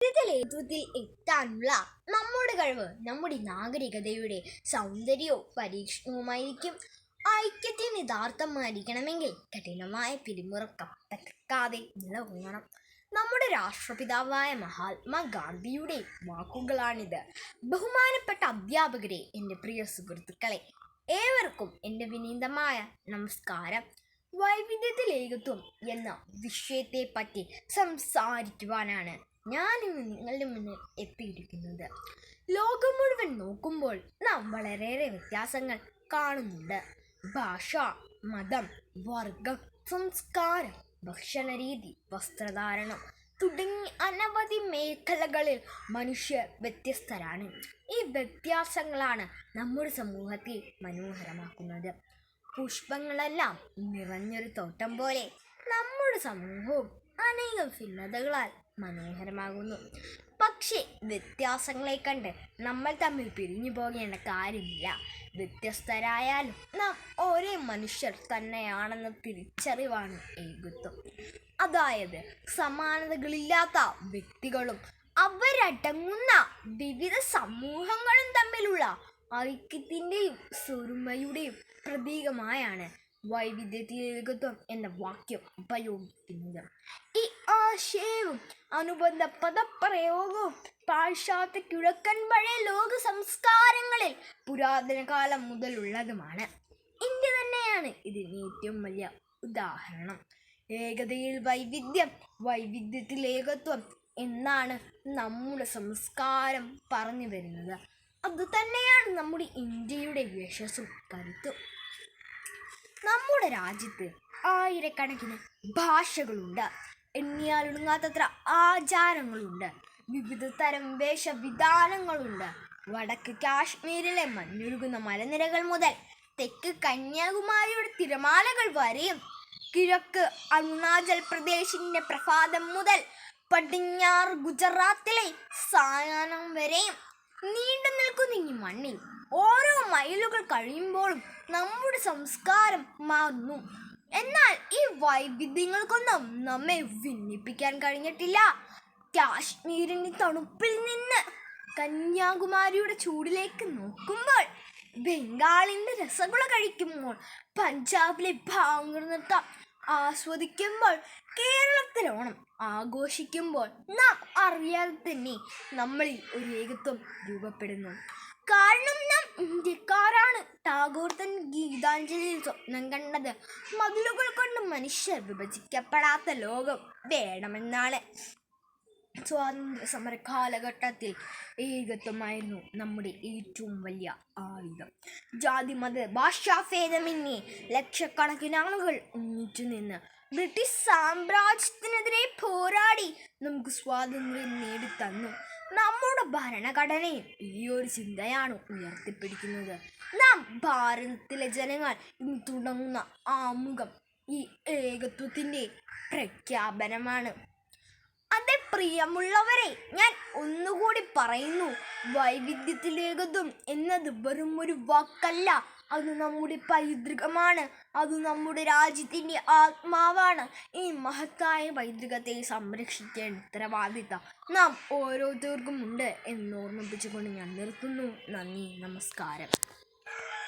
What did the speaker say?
ഇതിലേത്വത്തിൽ എത്താനുള്ള നമ്മുടെ കഴിവ് നമ്മുടെ നാഗരികതയുടെ സൗന്ദര്യവും പരീക്ഷണവുമായിരിക്കും. ഐക്യത്തിന് യഥാർത്ഥമായിരിക്കണമെങ്കിൽ കഠിനമായ പിരിമുറക്കപ്പെക്കാതെ നിലകൊള്ളണം. നമ്മുടെ രാഷ്ട്രപിതാവായ മഹാത്മാഗാന്ധിയുടെ വാക്കുകളാണിത്. ബഹുമാനപ്പെട്ട അധ്യാപകരെ എന്റെ പ്രിയ സുഹൃത്തുക്കളെ ഏവർക്കും എന്റെ വിനീതമായ നമസ്കാരം. വൈവിധ്യത്തിലേകത്വം എന്ന വിഷയത്തെ പറ്റി സംസാരിക്കുവാനാണ് ഞാൻ ഇന്ന് നിങ്ങളുടെ മുന്നിൽ എത്തിയിരിക്കുന്നത് ലോകം മുഴുവൻ നോക്കുമ്പോൾ നാം വളരെയേറെ വ്യത്യാസങ്ങൾ കാണുന്നുണ്ട്. ഭാഷ മതം വർഗം സംസ്കാരം ഭക്ഷണരീതി വസ്ത്രധാരണം തുടങ്ങി അനവധി മേഖലകളിൽ മനുഷ്യർ വ്യത്യസ്തരാണ്. ഈ വ്യത്യാസങ്ങളാണ് നമ്മുടെ സമൂഹത്തെ മനോഹരമാക്കുന്നത്. പുഷ്പങ്ങളെല്ലാം നിറഞ്ഞൊരു തോട്ടം പോലെ നമ്മുടെ സമൂഹവും അനേകം ഭിന്നതകളാൽ മനോഹരമാകുന്നു. പക്ഷേ വ്യത്യാസങ്ങളെ കണ്ട് നമ്മൾ തമ്മിൽ പിരിഞ്ഞു പോകേണ്ട കാര്യമില്ല. വ്യത്യസ്തരായാലും നാം ഒരേ മനുഷ്യർ തന്നെയാണെന്ന തിരിച്ചറിവാണ് ഏകത്വം അതായത് സമാനതകളില്ലാത്ത വ്യക്തികളും അവരടങ്ങുന്ന വിവിധ സമൂഹങ്ങളും തമ്മിലുള്ള ഐക്യത്തിന്റെയും സ്വരുമയുടെയും പ്രതീകമായാണ് വൈവിധ്യത്തിൽ ഏകത്വം എന്ന വാക്യം ഉപയോഗിക്കുന്നത്. ഈ ആശയവും അനുബന്ധ പദപ്രയോഗവും പാശ്ചാത്യ കിഴക്കൻ പഴയ ലോക സംസ്കാരങ്ങളിൽ പുരാതന കാലം മുതലുള്ളതുമാണ്. ഇന്ത്യ തന്നെയാണ് ഇതിന് ഏറ്റവും വലിയ ഉദാഹരണം. ഏകതയിൽ വൈവിധ്യം വൈവിധ്യത്തിൽ ഏകത്വം എന്നാണ് നമ്മുടെ സംസ്കാരം പറഞ്ഞു വരുന്നത് അത് തന്നെയാണ് നമ്മുടെ ഇന്ത്യയുടെ യശസ്സും കരുത്തും. നമ്മുടെ രാജ്യത്ത് ആയിരക്കണക്കിന് ഭാഷകളുണ്ട്. എണ്ണിയാലൊടുങ്ങാത്തത്ര ആചാരങ്ങളുണ്ട്. വിവിധ തരം വേഷവിധാനങ്ങളുണ്ട്. വടക്ക് കാശ്മീരിലെ മഞ്ഞൊഴുകുന്ന മലനിരകൾ മുതൽ തെക്ക് കന്യാകുമാരിയുടെ തിരമാലകൾ വരെയും കിഴക്ക് അരുണാചൽ പ്രദേശിന്റെ പ്രഭാതം മുതൽ പടിഞ്ഞാറ് ഗുജറാത്തിലെ സായാഹ്നം വരെയും നീണ്ടു നിൽക്കുന്ന ഈ മണ്ണിൽ ഓരോ മൈലുകൾ കഴിയുമ്പോഴും നമ്മുടെ സംസ്കാരം മാറുന്നു. എന്നാൽ ഈ വൈവിധ്യങ്ങൾക്കൊന്നും നമ്മെ ഭിന്നിപ്പിക്കാൻ കഴിഞ്ഞിട്ടില്ല. കാശ്മീരിന്റെ തണുപ്പിൽ നിന്ന് കന്യാകുമാരിയുടെ ചൂടിലേക്ക് നോക്കുമ്പോൾ ബംഗാളിന്റെ രസഗുള കഴിക്കുമ്പോൾ പഞ്ചാബിലെ ഭാംഗർ നൃത്തം ആസ്വദിക്കുമ്പോൾ കേരളത്തിലെ ഓണം ആഘോഷിക്കുമ്പോൾ നാം അറിയാതെ തന്നെ നമ്മളിൽ ഒരു ഏകത്വം രൂപപ്പെടുന്നു. കാരണം നാം ഇന്ത്യക്കാരാണ്. ടാഗോർ തൻ ഗീതാഞ്ജലിയിൽ സ്വപ്നം കണ്ടത്. മതിലുകൾ കൊണ്ട് മനുഷ്യർ വിഭജിക്കപ്പെടാത്ത ലോകം വേണമെന്നാണ്. സ്വാതന്ത്ര്യ സമര കാലഘട്ടത്തിൽ ഏകത്വമായിരുന്നു നമ്മുടെ ഏറ്റവും വലിയ ആയുധം. ജാതി മത ഭാഷാ ഭാഷാഭേദമെന്നേ ലക്ഷക്കണക്കിന് ആളുകൾ ഒന്നിച്ചു നിന്ന് ബ്രിട്ടീഷ് സാമ്രാജ്യത്തിനെതിരെ പോരാടി നമുക്ക് സ്വാതന്ത്ര്യം നേടിത്തന്നു. നമ്മുടെ ഭരണഘടനയും ഈ ഒരു ചിന്തയാണ് ഉയർത്തിപ്പിടിക്കുന്നത്. നാം ഭാരതത്തിലെ ജനങ്ങൾ ഇന്ന് തുടങ്ങുന്ന ആമുഖം ഈ ഏകത്വത്തിന്റെ പ്രഖ്യാപനമാണ്. അതെ പ്രിയമുള്ളവരെ ഞാൻ ഒന്നുകൂടി പറയുന്നു. വൈവിധ്യത്തിലേകതും എന്നത് വെറും ഒരു വാക്കല്ല. അത് നമ്മുടെ പൈതൃകമാണ്. അത് നമ്മുടെ രാജ്യത്തിന്റെ ആത്മാവാണ്. ഈ മഹത്തായ പൈതൃകത്തെ സംരക്ഷിക്കേണ്ട ഉത്തരവാദിത്തം നാം ഓരോരുത്തർക്കും ഉണ്ട് എന്ന് ഓർമ്മിപ്പിച്ചുകൊണ്ട് ഞാൻ നിർത്തുന്നു. നന്ദി നമസ്കാരം.